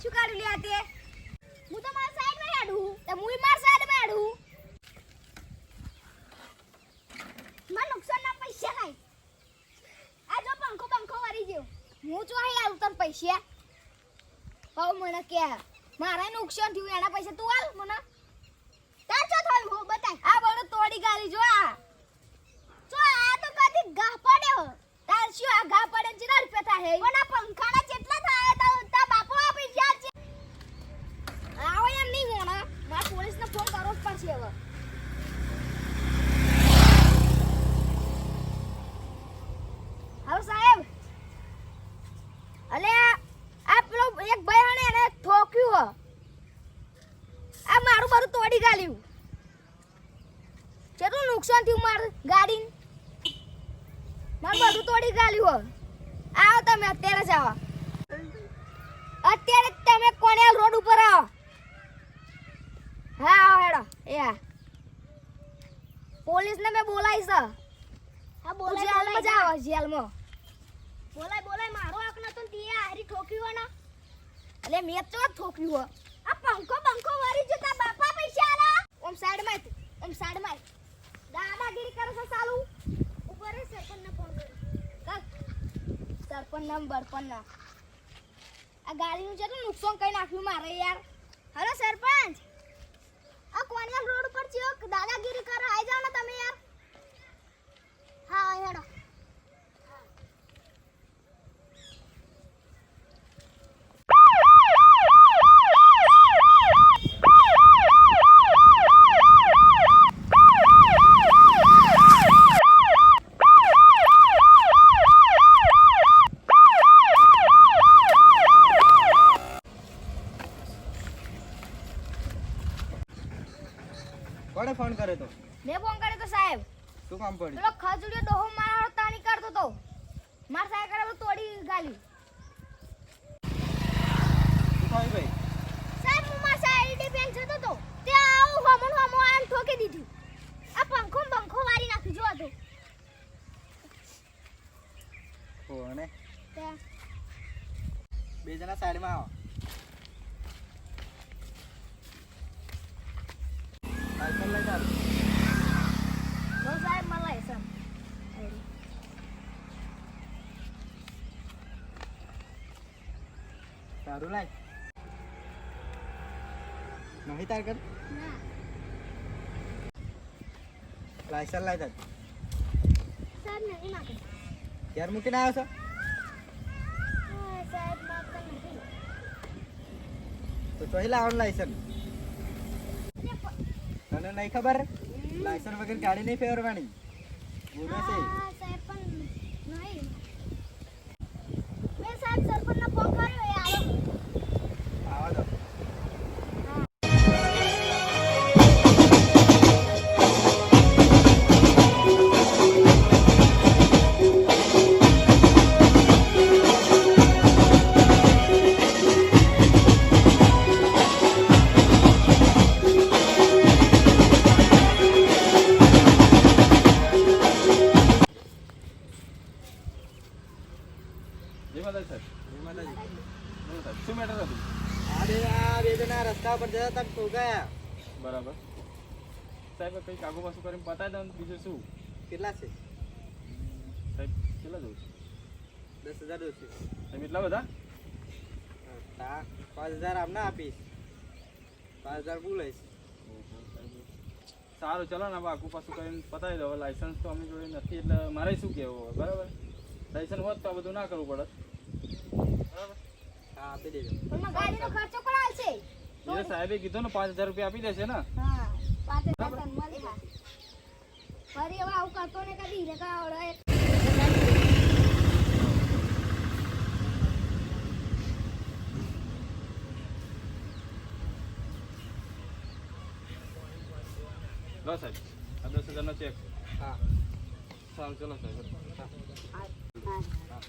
શું કાઢું લે આ તે? હું તો મારા સાઈડમાં હેડું. તો હું મારા સાઈડમાં હેડું. મારા નુકસાન ના પૈસા નહીં આ જો પંખો પંખો વળી ગયો. હું જો અહીં આવું તને પૈસા. હવે, મને કે મારા નુકસાન થયું, એના પૈસા તું આલ મને તાર ચો થયું હું બતાય આ બળો તોડી ગાલી જો આ જો આ તો કદી ઘા પડ્યો તાર શું આ ઘા પડે છે ના રૂપિયા થાય પણ આ પંખાના કેટલા થાય તા તા બાપો આપી ગયા છે આવો એમ નહીં હોਣਾ મારે પોલીસને ફોન કરવો જ પડશે હવે હાલો સાહેબ અલે આ આ પેલો એક ભાઈ હણે એને ઠોક્યું હો આ મારું તોડી ગાલ્યું. કેટલું નુકસાન થયું મારું ગાડી? મારું બધું તોડી ગાલ્યું આવો તમે અત્યારે જ આવો. અત્યારે તમે કોણેલ રોડ ઉપર આવો. હા આવો હેડો. એ હા. પોલીસને મેં બોલાવીશ હા બોલાય જેલમાં જાઓ જેલમાં. બોલાય બોલાય મારો આંખ નતો તે હારી ઠોક્યું ને. એટલે મેં તો ઠોક્યું હો આ પંખો પંખો વરી જતા આલા ઓમ સાઈડમાં ઓમ સાઈડમાં દાદાગીરી કરે છે ચાલુ ઉપર રે સરપંચ ને ફોન કર સરપંચ ના બરપંચ ના આ ગાડીનું જેટલું નુકસાન કઈ નાખ્યું મારે યાર. હલો સરપંચ આ કોનિયલ રોડ પર છે દાદાગીરી કરે આઈ જાવ ને તમે યાર હા હેડો કોણે ફોન કર્યો તો? મેં ફોન કર્યો તો સાહેબ. શું કામ પડ્યું? પેલો ખજૂરીયો ડોહો મારો તાણી કરતો તો. માર સાહેબ કરે તોડી ગાલી શું થાય ભાઈ? સાહેબ હું માર સાહેબ ડિફેન્સ જતો તો. તે આવું હમણ હમણ આમ ઠોકી દીધું. આ પંખો પંખો વારી નાખી જો તો. કોને તે બે જણા સાઈડમાં આવો. સાયકલ લઈ ચાલ નો સાહેબ મને લાયસન સારું લાય નહીં તાર કર ના લાયસન્સ લાય તાર સાહેબ નહીં નાખે ક્યારે મૂકીને આવ્યો છો હા, સાહેબ નાખતા નથી તો ચોહી લાવવાનું લાયસન્સ તે પ- તને નહીં ખબર? લાયસન્સ વગર ગાડી નહીં ફેરવાની બોલો છે. સાહેબ પણ નહીં. મેં સાહેબ સરપંચને ફોન કર્યો આ આ બે જણા રસ્તા પર જતા હતા ઠોકાયા બરાબર. સાહેબ કંઈક કાગુ પાછું કરીને પતાવી દઉં બીજું શું? કેટલા છે? સાહેબ કેટલા જવું છે? દસ હજાર જોશે સાહેબ એટલા બધા? પાંચ હજાર આમને આપીશ. પાંચ હજાર હું લઈશ. સારું ચલો ને આખું પાછું કરીને પતાવી દો. લાયસન્સ તો અમે જોડે નથી એટલે મારે શું કહેવું બરાબર? લાયસન્સ હોત તો આ બધું ના કરવું પડત. બરાબર હા આપી દેજો પણ ગાડીનો ખર્ચો કોણ આવશે એ સાહેબે કીધું ને પાંચ હજાર રૂપિયા આપી દેશે ને હા મળી હા ફરી હવે આવું કરતો ને કદી કાવડે લો સાહેબ આ દસ હજારનો ચેક હા સારું ચલો સાહેબ મારા